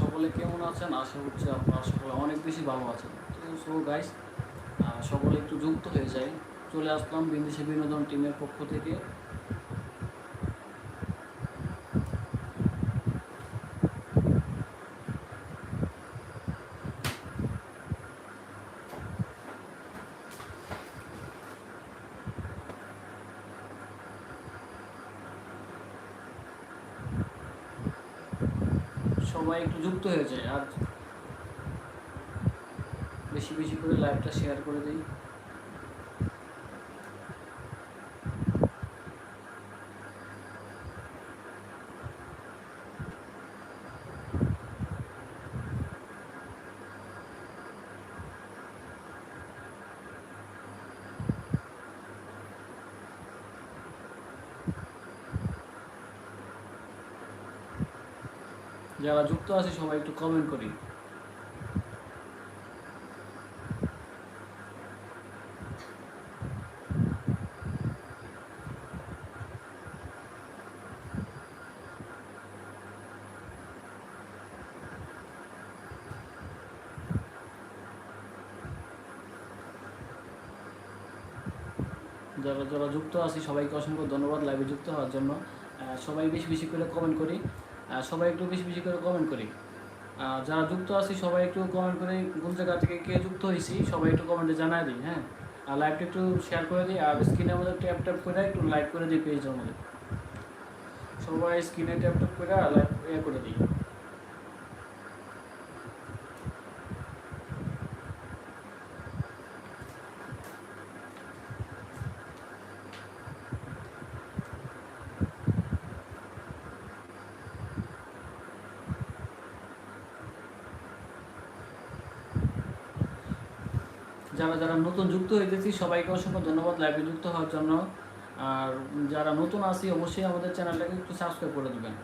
সকলে, কেমন আছেন? আশা করছি আপনারা সকলে অনেক বেশি ভালো আছেন। তো সো গাইস সকলে একটু যুক্ত হয়ে যায় চলে আসলাম বিন্দেশি বিনোদন টিমের পক্ষ থেকে। সবাই একটু যুক্ত হয়ে যায়। আর বেশি বেশি করে লাইভটা শেয়ার করে দিই। যারা যুক্ত আছে, সবাই একটু কমেন্ট করি। যারা যারা যুক্ত আছি, সবাইকে অসংখ্য ধন্যবাদ লাইভে যুক্ত হওয়ার জন্য। সবাই বেশি বেশি করে কমেন্ট করি। সবাই একটু বেশি বেশি করে কমেন্ট করি। যারা যুক্ত আছি, সবাই একটু কমেন্ট করে কোন জায়গা থেকে কে যুক্ত হয়েছি সবাই একটু কমেন্টে জানাই দিই হ্যাঁ? আর লাইভটা একটু শেয়ার করে দিই, আর স্ক্রিনে আমাদের ট্যাপ ট্যাপ করে একটু লাইক করে দিই পেজ আমাদের সবাই স্ক্রিনে ট্যাপ ট্যাপ করে লাইক ইয়ে করে দিই। যারা যারা নতুন যুক্ত হইতেছি, সবাইকে অসংখ্য ধন্যবাদ লাইভে যুক্ত হওয়ার জন্য। আর যারা নতুন আছি, অবশ্যই আমাদের চ্যানেলটাকে একটু সাবস্ক্রাইব করে দেবেন।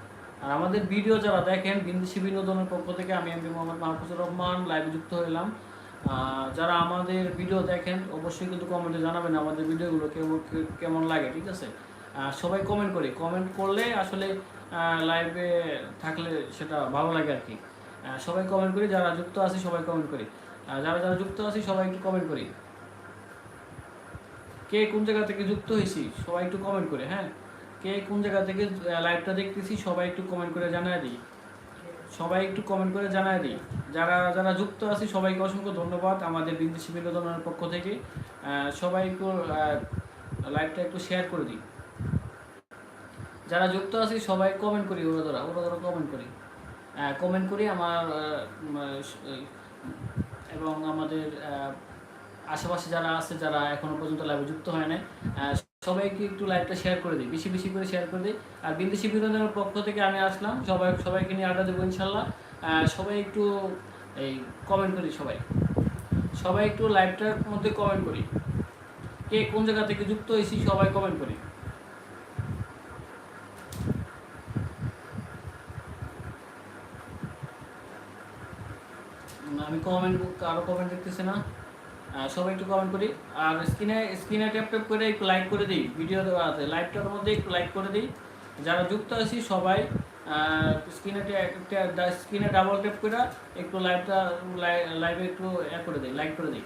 আর আমাদের ভিডিও যারা দেখেন বিন্দেশি বিনোদনের পক্ষ থেকে আমি এমপি মোহাম্মদ মাহফুজুর রহমান লাইভে যুক্ত হইলাম। যারা আমাদের ভিডিও দেখেন, অবশ্যই কিন্তু কমেন্টে জানাবেন আমাদের ভিডিওগুলো কেমন কেমন লাগে, ঠিক আছে? সবাই কমেন্ট করি কমেন্ট করলে আসলে লাইভে থাকলে সেটা ভালো লাগে আর কি। সবাই কমেন্ট করি, যারা যুক্ত আছে, সবাই কমেন্ট করি। যারা যারা যুক্ত আছি, সবাই একটু কমেন্ট করি। কে কোন জায়গা থেকে যুক্ত হয়েছি, সবাই একটু কমেন্ট করে হ্যাঁ? কে কোন জায়গা থেকে লাইভটা দেখতেছি, সবাই একটু কমেন্ট করে জানায় দিই। সবাই একটু কমেন্ট করে জানায় দিই। যারা যারা যুক্ত আছি, সবাইকে অসংখ্য ধন্যবাদ আমাদের বিদেশি বিনোদনের পক্ষ থেকে। সবাই একটু লাইভটা একটু শেয়ার করে দিই। যারা যুক্ত আছি, সবাই কমেন্ট করি, ওরা ধরা ওরা ধরা কমেন্ট করি। কমেন্ট করি আমার এবং আমাদের আশেপাশে যারা আছে, যারা এখনও পর্যন্ত লাইভে যুক্ত হয় নাই সবাইকে একটু লাইভটা শেয়ার করে দিই, বেশি বেশি করে শেয়ার করে দিই। আর বিদেশি বিনোদনের পক্ষ থেকে আমি আসলাম, সবাই, সবাইকে নিয়ে আড্ডা দেবো ইনশাল্লাহ সবাই একটু এই কমেন্ট করি সবাই। সবাই একটু লাইভটার মধ্যে কমেন্ট করি। কে কোন জায়গা থেকে যুক্ত হয়েছি, সবাই কমেন্ট করি। আমি কমেন্ট কারও কমেন্ট দেখতেছি না। সবাই একটু কমেন্ট করি। আর স্ক্রিনে স্ক্রিনে ট্যাপ ট্যাপ করে একটু লাইক করে দিই। ভিডিও আছে। লাইভটার মধ্যে একটু লাইক করে দিই। যারা যুক্ত আছি সবাই স্ক্রিনে স্ক্রিনে ডাবল ট্যাপ করে একটু লাইভটা লাইভে একটু এ করে দিই লাইক করে দিই।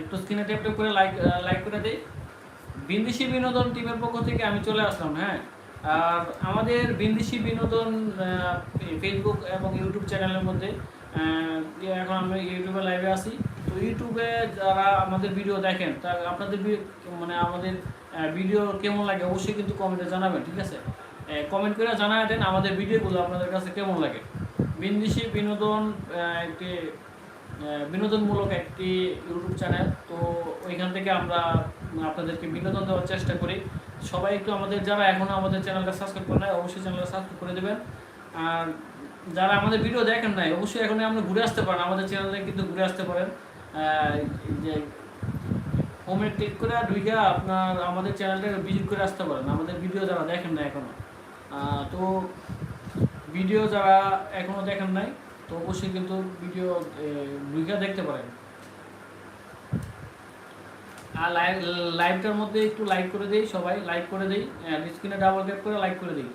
একটু স্ক্রিনে ট্যাপ ট্যাপ করে লাইক লাইক করে দিই। বিন্দেশি বিনোদন টিমের পক্ষ থেকে আমি চলে আসলাম হ্যাঁ? আর আমাদের বিন্দেশি বিনোদন ফেসবুক এবং ইউটিউব চ্যানেলের মধ্যে আহ, এখন আমরা ইউটিউবে লাইভে আসি তো ইউটিউবে যারা আমাদের ভিডিও দেখেন তা আপনাদের মানে আমাদের ভিডিও কেমন লাগে অবশ্যই কিন্তু কমেন্টে জানাবেন ঠিক আছে? কমেন্ট করে জানা দেন আমাদের ভিডিওগুলো আপনাদের কাছে কেমন লাগে। বিন্দেশি বিনোদন একটি বিনোদনমূলক একটি ইউটিউব চ্যানেল তো ওইখান থেকে আমরা আপনাদেরকে বিনোদন দেওয়ার চেষ্টা করি। সবাই একটু আমাদের, যারা এখনও আমাদের চ্যানেলটা সাবস্ক্রাইব করে নাই, অবশ্যই চ্যানেলটা সাবস্ক্রাইব করে দেবেন। আর যারা আমাদের ভিডিও দেখেন নাই, অবশ্যই এখন আপনি ঘুরে আসতে পারেন। আমাদের চ্যানেলে কিন্তু ঘুরে আসতে পারেন। যে হোমে ক্লিক করে আর ঢুকে আপনার আমাদের চ্যানেলটা ভিজিট করে আসতে পারেন। আমাদের ভিডিও যারা দেখেন না এখনও তো ভিডিও যারা এখনও দেখেন নাই, তো অবশ্যই কিন্তু ভিডিও ঢুকে দেখতে পারেন। আর লাইভ লাইভটার মধ্যে একটু লাইক করে দেই সবাই লাইক করে দেই। স্ক্রিনে ডাবল ট্যাপ করে লাইক করে দিই।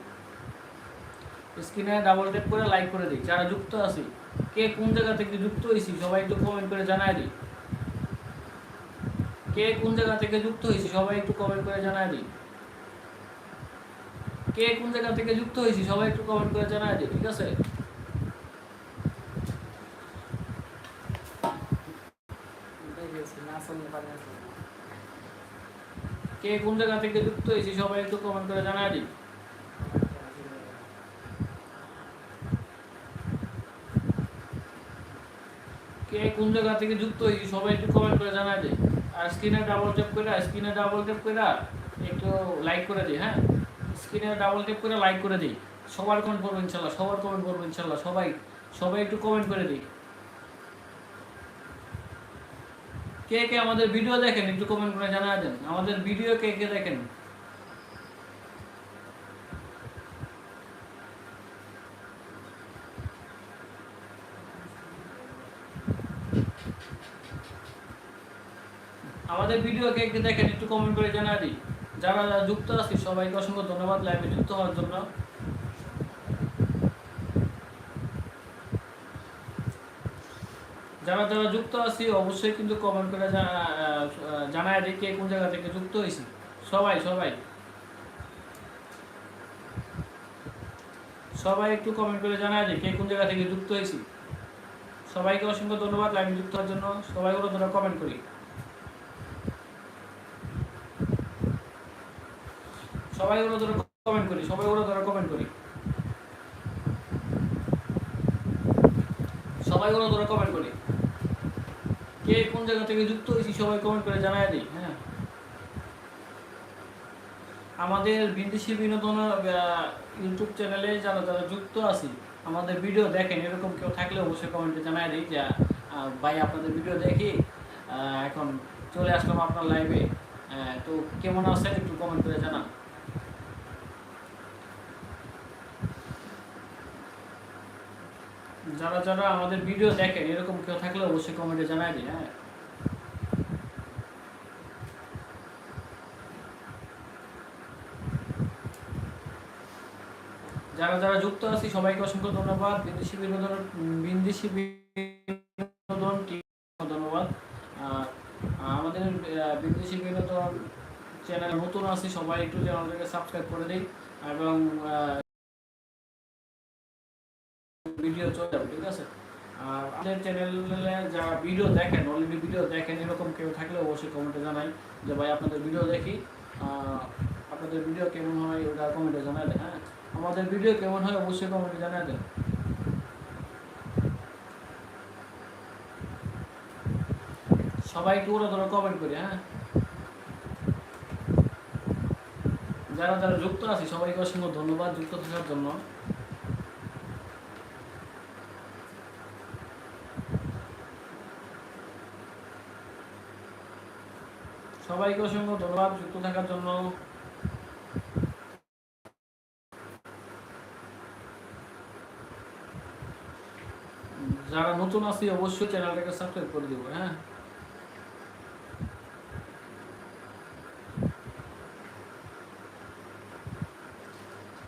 স্ক্রিনে ডাবল ট্যাপ করে লাইক করে দিই। যারা যুক্ত আছি, কে কোন জায়গা থেকে যুক্ত হয়েছি সবাই একটু কমেন্ট করে জানায় দিই। কে কোন জায়গা থেকে যুক্ত হয়েছি সবাই একটু কমেন্ট করে জানায় দিই। কে কোন জায়গা থেকে যুক্ত হয়েছি সবাই একটু কমেন্ট করে জানায় দিই, ঠিক আছে? কে কোন জায়গা থেকে যুক্ত হয়েছি সবাই একটু কমেন্ট করে জানায় দিই কে কোন জায়গা থেকে যুক্ত হয়েছি সবাই একটু কমেন্ট করে জানায় দিই আর স্ক্রিনে ডাবল ট্যাপ করে স্ক্রিনে ডাবল ট্যাপ করে একটু লাইক করে দিই হ্যাঁ? স্ক্রিনে ডাবল ট্যাপ করে লাইক করে দিই সবার কমেন্ট করব ইনশাল্লাহ, সবার কমেন্ট করব ইনশাল্লাহ, সবাই সবাই একটু কমেন্ট করে দিই কে কে আমাদের ভিডিও দেখেন, একটু কমেন্ট করে জানা দেন। আমাদের ভিডিও কে কে দেখেন? আমাদের ভিডিও কে কে দেখেন, একটু কমেন্ট করে জানা দিই। যারা যুক্ত আছি, সবাইকে অসংখ্য ধন্যবাদ লাইভে যুক্ত হওয়ার জন্য। যারা যারা যুক্ত আছি, অবশ্যই কিন্তু কমেন্ট করে জানায় দিই কে কোন জায়গা থেকে যুক্ত হয়েছি। সবাই সবাই। সবাই একটু কমেন্ট করে জানায় দিই কে কোন জায়গা থেকে যুক্ত হয়েছি। সবাইকে অসংখ্য ধন্যবাদ লাইভে যুক্ত হওয়ার জন্য। সবাই ওরা ধরে কমেন্ট করি। সবাই ওরা ধরে কমেন্ট করি, সবাই ওরা ধরে কমেন্ট করি। সবাই ওরা ধরে কমেন্ট করি। কে কোন জায়গা থেকে যুক্ত হয়েছি সবাই কমেন্ট করে জানাই দিই হ্যাঁ? আমাদের বিদেশি বিনোদন ইউটিউব চ্যানেলে যারা যারা যুক্ত আছি, আমাদের ভিডিও দেখেন, এরকম কেউ থাকলে অবশ্যই কমেন্টে জানাই দিই যে ভাই আপনাদের ভিডিও দেখি এখন চলে আসলাম আপনার লাইভে তো কেমন আছেন একটু কমেন্ট করে জানান। যারা যারা আমাদের ভিডিও দেখেন, এরকম কেউ থাকলে অবশ্যই কমেন্টে জানাই দিন হ্যাঁ? যারা যারা যুক্ত আছি, সবাইকে অসংখ্য ধন্যবাদ। বিদেশি বিনোদন বিদেশি বিনোদন ধন্যবাদ। আমাদের বিদেশি বিনোদন চ্যানেল নতুন আছি, সবাই একটু চ্যানেলটাকে সাবস্ক্রাইব করে দিই। এবং ভিডিও চলে যাবে, ঠিক আছে? আর আমাদের চ্যানেলে যারা ভিডিও দেখেন অলরেডি ভিডিও দেখেন, এরকম কেউ থাকলে অবশ্যই কমেন্টে জানাই যে, ভাই, আপনাদের ভিডিও দেখি। আপনাদের ভিডিও কেমন হয়, ওটা কমেন্টে জানাই দেন হ্যাঁ? আমাদের ভিডিও কেমন হয়, অবশ্যই কমেন্টে জানাই দেন। সবাই একটু ওরা ধরো কমেন্ট করি হ্যাঁ? যারা যারা যুক্ত আছি, সবাইকে অসংখ্য ধন্যবাদ যুক্ত থাকার জন্য। সবাইকে অসংখ্য ধন্যবাদ যুক্ত থাকার জন্য। যারা নতুন আছি, অবশ্যই চ্যানেলটাকে সাবস্ক্রাইব করে দিব হ্যাঁ?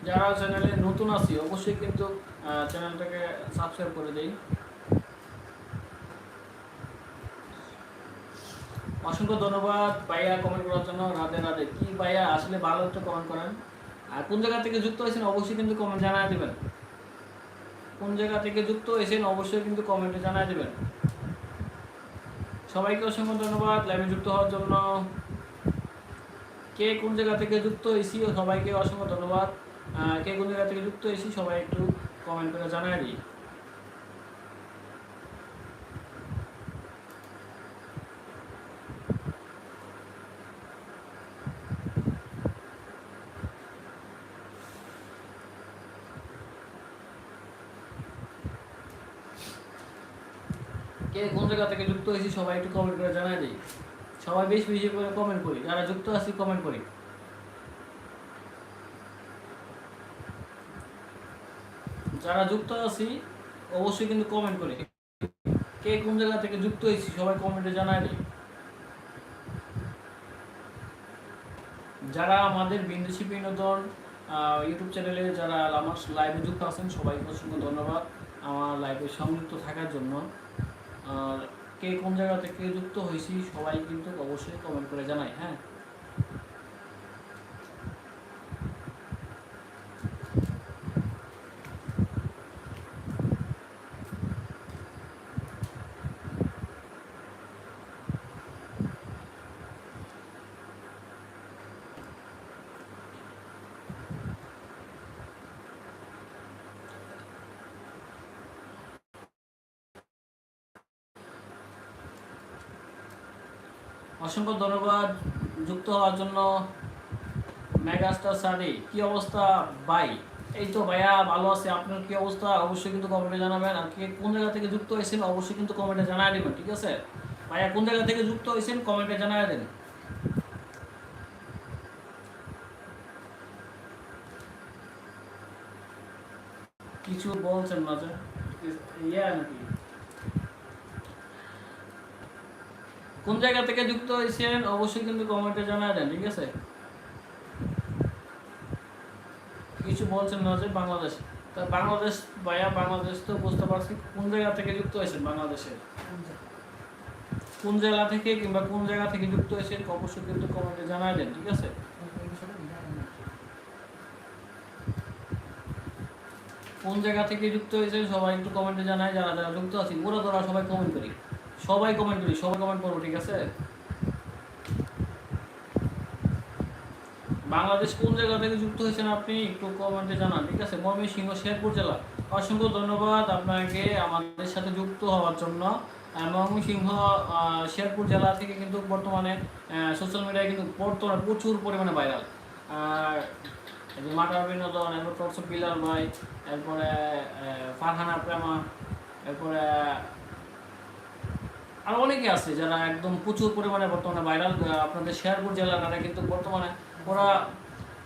যারা চ্যানেলে নতুন আছি, অবশ্যই কিন্তু চ্যানেলটাকে সাবস্ক্রাইব করে দেই। অসংখ্য ধন্যবাদ ভাইয়া কমেন্ট করার জন্য, রাধে রাধে। কি ভাইয়া আসলে ভালো একটু কমেন্ট করেন? আর কোন জায়গা থেকে যুক্ত হয়েছেন অবশ্যই কিন্তু কমেন্ট জানাই দেবেন। কোন জায়গা থেকে যুক্ত হয়েছেন অবশ্যই কিন্তু কমেন্টে জানাই দেবেন। সবাইকে অসংখ্য ধন্যবাদ লাইভে যুক্ত হওয়ার জন্য। কে কোন জায়গা থেকে যুক্ত হয়েছি, সবাইকে অসংখ্য ধন্যবাদ। কে কোন জায়গা থেকে যুক্ত হয়েছি, সবাই একটু কমেন্ট করে জানাই দিই কে কোন জায়গা থেকে যুক্ত হয়েছি, সবাই একটু কমেন্ট করে জানাই দিই। সবাই বেশি বেশি করে কমেন্ট করি, যারা যুক্ত আছি কমেন্ট করি। যারা যুক্ত আছি, অবশ্যই কিন্তু কমেন্ট করি। কে কোন জায়গা থেকে যুক্ত হয়েছি, সবাই কমেন্টে জানাই দিই। যারা আমাদের বিন্দুশী বিনোদন ইউটিউব চ্যানেলে যারা আমার লাইভে যুক্ত আছেন, সবাইকে অসংখ্য ধন্যবাদ। আমার লাইভে সংযুক্ত থাকার জন্য। আর কে কোন জায়গা থেকে যুক্ত হয়েছি সবাই কিন্তু অবশ্যই কমেন্ট করে জানাই হ্যাঁ? অসংখ্য ধন্যবাদ যুক্ত হওয়ার জন্য। মেগাস্টার সারি কি অবস্থা ভাই? এই তো ভাইয়া, ভালো আছে। আপনার কি অবস্থা? অবশ্যই কিন্তু কমেন্টে জানাবেন। আর কে কোন জায়গা থেকে যুক্ত হয়েছেন, অবশ্যই কিন্তু কমেন্টে জানাই দেবেন, ঠিক আছে? ভাইয়া, কোন জায়গা থেকে যুক্ত হয়েছেন, কমেন্টে জানাই দেন। কিছু বলছেন মাঝে ইয়া নাকি? কোন জায়গা থেকে যুক্ত হয়েছেন, অবশ্যই কিন্তু কমেন্টে জানাই দেন, ঠিক আছে? কিছু বলছেন না যে বাংলাদেশ? তা বাংলাদেশ ভাইয়া, বাংলাদেশ তো বুঝতে পারছি কোন জায়গা থেকে যুক্ত হয়েছেন বাংলাদেশে? কোন জেলা থেকে কিংবা কোন জায়গা থেকে যুক্ত হয়েছেন, অবশ্যই কিন্তু কমেন্টে জানাই দেন, ঠিক আছে? কোন জায়গা থেকে যুক্ত হয়েছে সবাই একটু কমেন্টে জানায়, যারা যারা যুক্ত আছি ওরা তোরা সবাই কমেন্ট করি। সবাই কমেন্ট করি, সবাই কমেন্ট করব, ঠিক আছে? বাংলাদেশ কোন জায়গা থেকে যুক্ত হয়েছেন আপনি একটু কমেন্টে জানান, ঠিক আছে? ময়মনসিংহ, শেরপুর জেলা। অসংখ্য ধন্যবাদ আপনাকে আমাদের সাথে যুক্ত হওয়ার জন্য। ময়মনসিংহ শেরপুর জেলা থেকে কিন্তু বর্তমানে সোশ্যাল মিডিয়ায় কিন্তু বর্তমানে প্রচুর পরিমাণে ভাইরাল মাটার বিনোদন, এরপর বিলাল ভাই, এরপরে ফারহানা প্রেমা, এরপরে আরও অনেকে আছে যারা একদম প্রচুর পরিমাণে বর্তমানে ভাইরাল আপনাদের শেয়ারপুর জেলার তারা কিন্তু বর্তমানে ওরা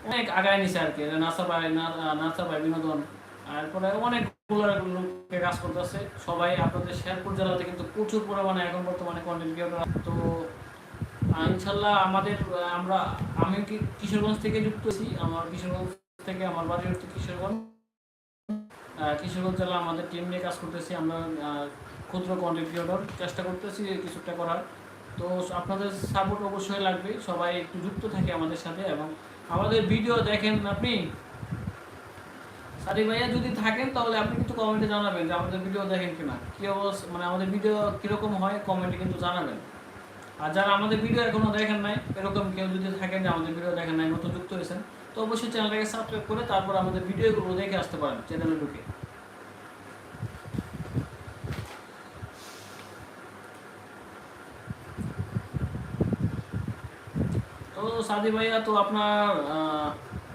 অনেক আগায় নিছে আর কি। নাসা ভাই নাসা ভাই বিনোদন এরপরে অনেকগুলো লোককে কাজ করতেছে। সবাই আপনাদের শেরপুর জেলাতে কিন্তু প্রচুর পরিমাণে এখন বর্তমানে কন্টেন্ট ক্রিয়েটর তো ইনশাল্লাহ আমাদের আমরা, আমি কি কিশোরগঞ্জ থেকে যুক্ত আছি? আমার কিশোরগঞ্জ থেকে আমার বাড়ি হচ্ছে কিশোরগঞ্জ। কিশোরগঞ্জ জেলা আমাদের টিম নিয়ে কাজ করতেছি। আমরা ক্ষুদ্র কন্টেন্ট ক্রিয়েটর চেষ্টা করতেছি কিছুটা করার। তো আপনাদের সাপোর্ট অবশ্যই লাগবে, সবাই একটু যুক্ত থাকে আমাদের সাথে এবং আমাদের ভিডিও দেখেন আপনি। সারি ভাইয়া যদি থাকেন তাহলে আপনি কিন্তু কমেন্টে জানাবেন যে আমাদের ভিডিও দেখেন কিনা। কি অবস্থা মানে আমাদের ভিডিও কীরকম হয় কমেন্টে কিন্তু জানাবেন। আর যারা আমাদের ভিডিও এখনও দেখেন নাই, এরকম কেউ যদি থাকেন যে আমাদের ভিডিও দেখেন নাই, নতুন যুক্ত হয়েছেন, তো অবশ্যই চ্যানেলটাকে সাবস্ক্রাইব করে তারপর আমাদের ভিডিওগুলো দেখে আসতে পারেন চ্যানেলে ঢুকে তো সাদি ভাইয়া তো আপনার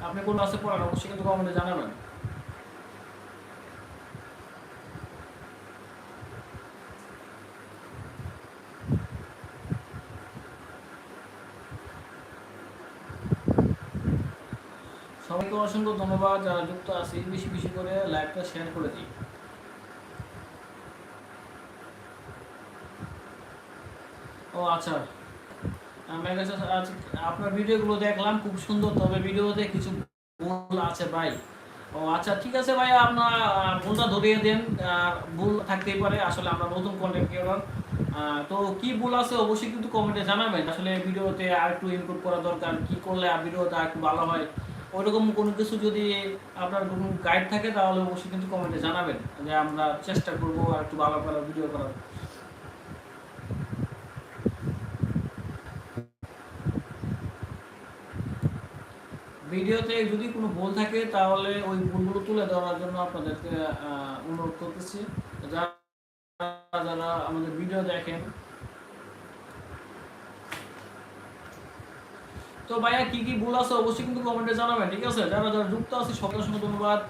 আপনি কোন ক্লাসে পড়ান? অবশ্যই কিন্তু কমেন্টে জানাবেন। সবাইকে অসংখ্য ধন্যবাদ যারা যুক্ত আছে বেশি বেশি করে লাইভটা শেয়ার করে দিই ও আচ্ছা। আমি কাছে আজ আপনার ভিডিওগুলো দেখলাম, খুব সুন্দর। তবে ভিডিওতে কিছু ভুল আছে ভাই। ও আচ্ছা ঠিক আছে ভাই, আপনার ভুলটা ধরিয়ে দেন। ভুল থাকতেই পারে, আসলে আমরা নতুন কন্টেন্ট ক্রিয়েটর তো কি ভুল আছে অবশ্যই কিন্তু কমেন্টে জানাবেন। আসলে ভিডিওতে আর একটু ইমপ্রুভ করা দরকার, কি করলে ভিডিওটা একটু ভালো হয়? ওইরকম কোনো কিছু যদি আপনার কোনো গাইড থাকে, তাহলে অবশ্যই কিন্তু কমেন্টে জানাবেন। যে আমরা চেষ্টা করব আর একটু ভালো করার ভিডিও করার। ভিডিওতে যদি কোনো ভুল থাকে, তাহলে ওই ভুলগুলো তুলে ধরার জন্য আপনাদেরকে অনুরোধ করতেছি। যারা যারা আমাদের ভিডিও দেখেন। তো ভাইয়া, কি কি ভুল আছে অবশ্যই কিন্তু কমেন্টে জানাবেন, ঠিক আছে? যারা যারা যুক্ত আছে, সকলের সঙ্গে ধন্যবাদ।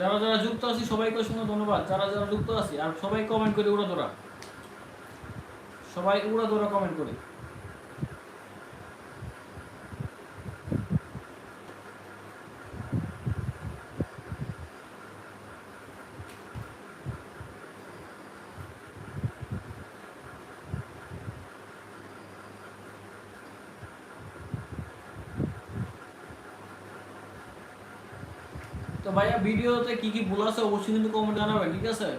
যারা যারা যুক্ত আছি, সবাইকে অসংখ্য ধন্যবাদ। যারা যারা যুক্ত আছি, আর সবাই কমেন্ট করে উড়া ধরা সবাই উড়া ধরা কমেন্ট করে। ভাইয়া, ভিডিওতে কি কি ভুল আছে অবশ্যই কিন্তু কমেন্ট জানাবেন, ঠিক আছে?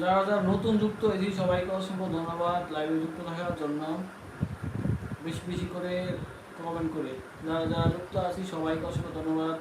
যারা যারা নতুন যুক্ত হয়েছি সবাইকে অসংখ্য ধন্যবাদ লাইভে যুক্ত থাকার জন্য। বেশি বেশি করে কমেন্ট করে। যারা যারা যুক্ত আছি, সবাইকে অসংখ্য ধন্যবাদ।